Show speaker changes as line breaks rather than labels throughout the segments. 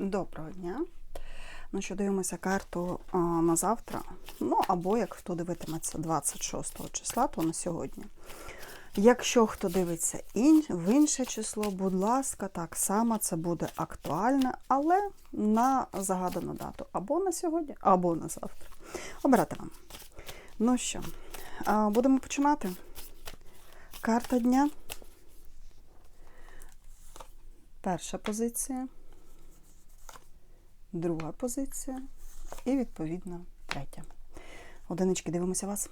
Доброго дня. Ну що, дивимося карту а, на завтра. Ну, або як хто дивитиметься 26 числа, то на сьогодні. Якщо хто дивиться ін, в інше число, будь ласка, так само це буде актуальне, але на загадану дату. Або на сьогодні, або на завтра. Обирати вам. Ну що, а, будемо починати. Карта дня. Перша позиція друга позиція і, відповідно, третя. Одинички, дивимося вас.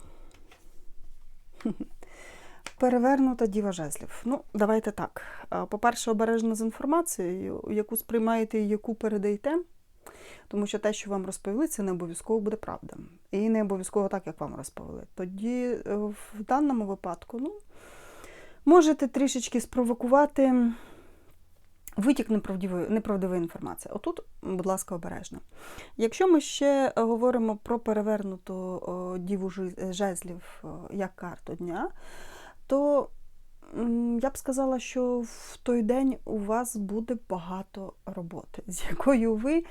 Перевернута діва жезлів. Ну, давайте так. По-перше, обережно з інформацією, яку сприймаєте і яку передаєте. Тому що те, що вам розповіли, це не обов'язково буде правда. І не обов'язково так, як вам розповіли. Тоді е, в даному випадку, ну, можете трішечки спровокувати витік неправдивої, неправдивої інформації. Отут, будь ласка, обережно. Якщо ми ще говоримо про перевернуту діву жезлів о, як карту дня, то я б сказала, що в той день у вас буде багато роботи, з якою ви,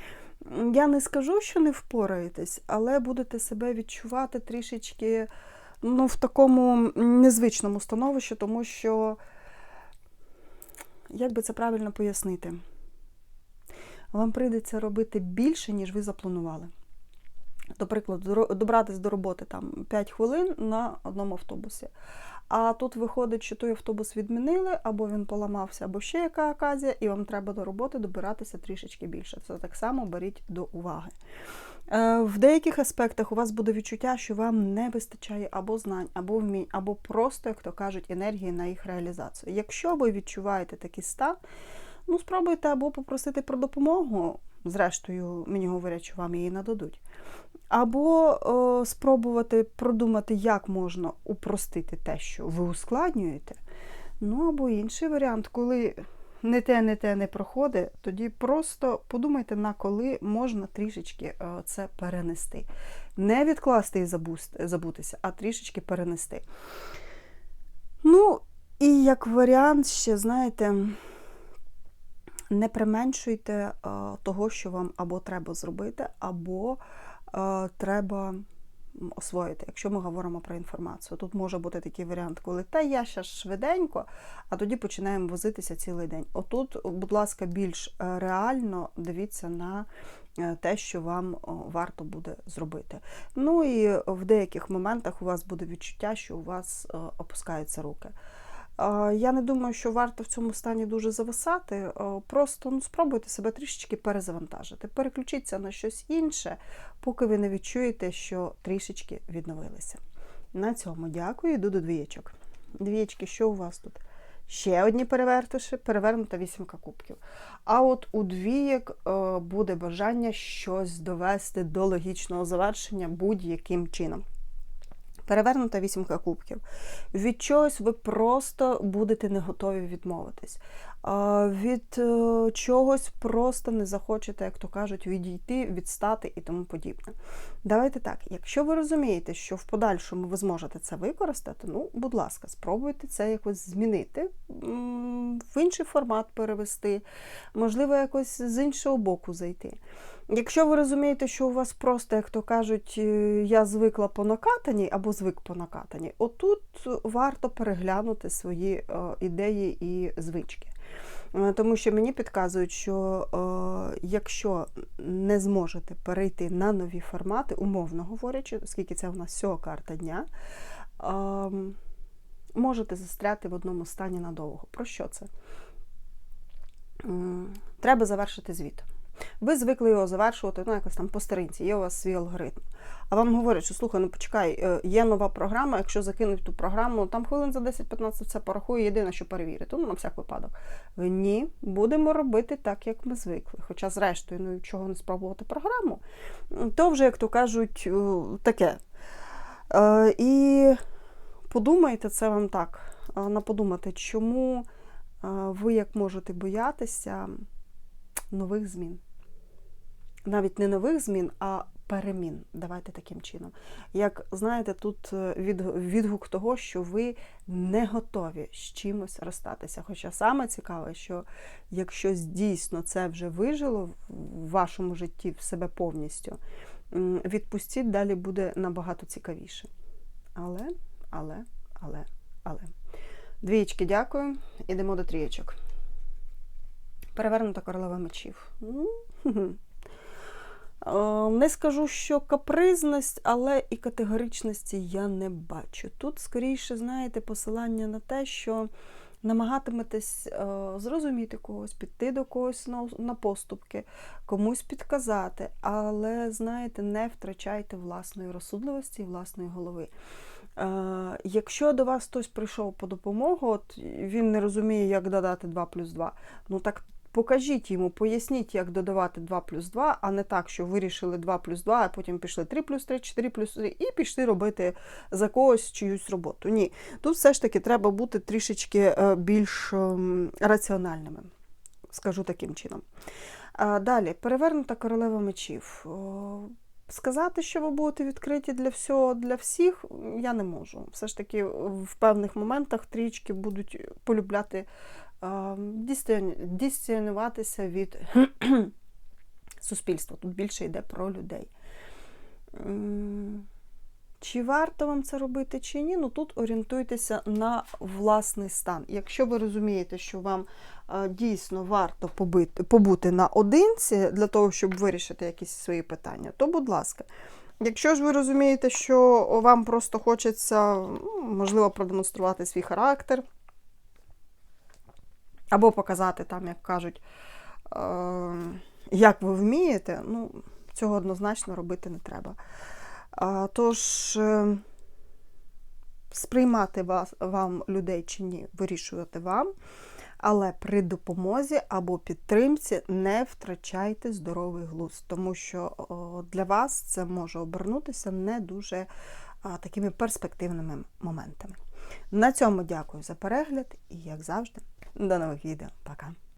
я не скажу, що не впораєтесь, але будете себе відчувати трішечки ну, в такому незвичному становищі, тому що як би це правильно пояснити? Вам прийдеться робити більше, ніж ви запланували. До прикладу, добратися до роботи там 5 хвилин на одному автобусі. А тут виходить, що той автобус відмінили, або він поламався, або ще яка оказія, і вам треба до роботи добиратися трішечки більше. Це так само беріть до уваги. Е, В деяких аспектах у вас буде відчуття, що вам не вистачає або знань, або вмінь, або просто, як то кажуть, енергії на їх реалізацію. Якщо ви відчуваєте такий стан, ну спробуйте або попросити про допомогу. Зрештою, мені говорять, що вам її нададуть. Або е, спробувати продумати, як можна упростити те, що ви ускладнюєте. Ну або інший варіант, коли не те, не те не проходить, тоді просто подумайте на коли можна трішечки е, це перенести. Не відкласти і забутися, а трішечки перенести. Ну, і як варіант, ще, знаєте, не применшуйте е, того, що вам або треба зробити, або е, треба освоїти, якщо ми говоримо про інформацію. Тут може бути такий варіант, коли та я ще швиденько, а тоді починаємо возитися цілий день. Отут, будь ласка, більш е, реально дивіться на е, те, що вам варто буде зробити. Ну і в деяких моментах у вас буде відчуття, що у вас е, опускаються руки. Я не думаю, що варто в цьому стані дуже зависати. Просто ну, спробуйте себе трішечки перезавантажити. Переключіться на щось інше, поки ви не відчуєте, що трішечки відновилися. На цьому дякую, йду до двієчок. Двієчки, що у вас тут? Ще одні перевертиші, перевернута вісімка кубків. А от у двієк буде бажання щось довести до логічного завершення будь-яким чином. Перевернута вісімка кубків. Від чогось ви просто будете не готові відмовитись. Від е, чогось просто не захочете, як то кажуть, відійти, відстати і тому подібне. Давайте так, якщо ви розумієте, що в подальшому ви зможете це використати, ну, будь ласка, спробуйте це якось змінити, в інший формат перевести, можливо, якось з іншого боку зайти. Якщо ви розумієте, що у вас просто, як то кажуть, е, я звикла по накатаній або звик по накатаній, отут варто переглянути свої е, ідеї і звички. Е, Тому що мені підказують, що е, якщо не зможете перейти на нові формати, умовно говорячи, оскільки це у нас всього карта дня, е, можете застряти в одному стані надовго. Про що це? Треба завершити звіт. Ви звикли його завершувати, ну, якось там по старинці, є у вас свій алгоритм. А вам говорять, що слухай, ну почекай, е, є нова програма, якщо закинуть ту програму, там хвилин за 10-15 все порахує, єдине, що перевірити, ну, на всяк випадок. Ви ні, будемо робити так, як ми звикли. Хоча, зрештою, ну чого не спробувати програму, то вже, як то кажуть, таке. Е, І подумайте, це вам так, е, на подумати, чому ви як можете боятися нових змін навіть не нових змін, а перемін. Давайте таким чином. Як знаєте, тут е, від, відгук того, що ви не готові з чимось розстатися. Хоча саме цікаве, що якщо дійсно це вже вижило в вашому житті в себе повністю, відпустіть далі буде набагато цікавіше. Але, але, але, але. Двієчки, дякую. Ідемо до трієчок. Перевернута королева мечів. Ну. Е, Не скажу, що капризність, але і категоричності я не бачу. Тут, скоріше, знаєте, посилання на те, що намагатиметесь е, зрозуміти когось, піти до когось на, на поступки, комусь підказати, але, знаєте, не втрачайте власної розсудливості і власної голови. Е, Якщо до вас хтось прийшов по допомогу, от він не розуміє, як додати 2 плюс 2, ну так покажіть йому, поясніть, як додавати 2 плюс 2, а не так, що вирішили 2 плюс 2, а потім пішли 3 плюс 3, 4 плюс 3 і пішли робити за когось чиюсь роботу. Ні, тут все ж таки треба бути трішечки е, більш ем, раціональними, скажу таким чином. Далі, перевернута королева мечів. Сказати, що ви будете відкриті для всього, для всіх, я не можу. Все ж таки, в певних моментах трічки будуть полюбляти е, від суспільства. Тут більше йде про людей. Чи варто вам це робити, чи ні? Ну тут орієнтуйтеся на власний стан. Якщо ви розумієте, що вам е, дійсно варто побити, побути наодинці для того, щоб вирішити якісь свої питання, то будь ласка. Якщо ж ви розумієте, що вам просто хочеться, можливо, продемонструвати свій характер, або показати там, як кажуть, е, як ви вмієте, ну, цього однозначно робити не треба. Тож, е, сприймати вас, вам людей чи ні, вирішувати вам, але при допомозі або підтримці не втрачайте здоровий глузд, тому що для вас це може обернутися не дуже такими перспективними моментами. На цьому дякую за перегляд і, як завжди, до нових відео. Пока!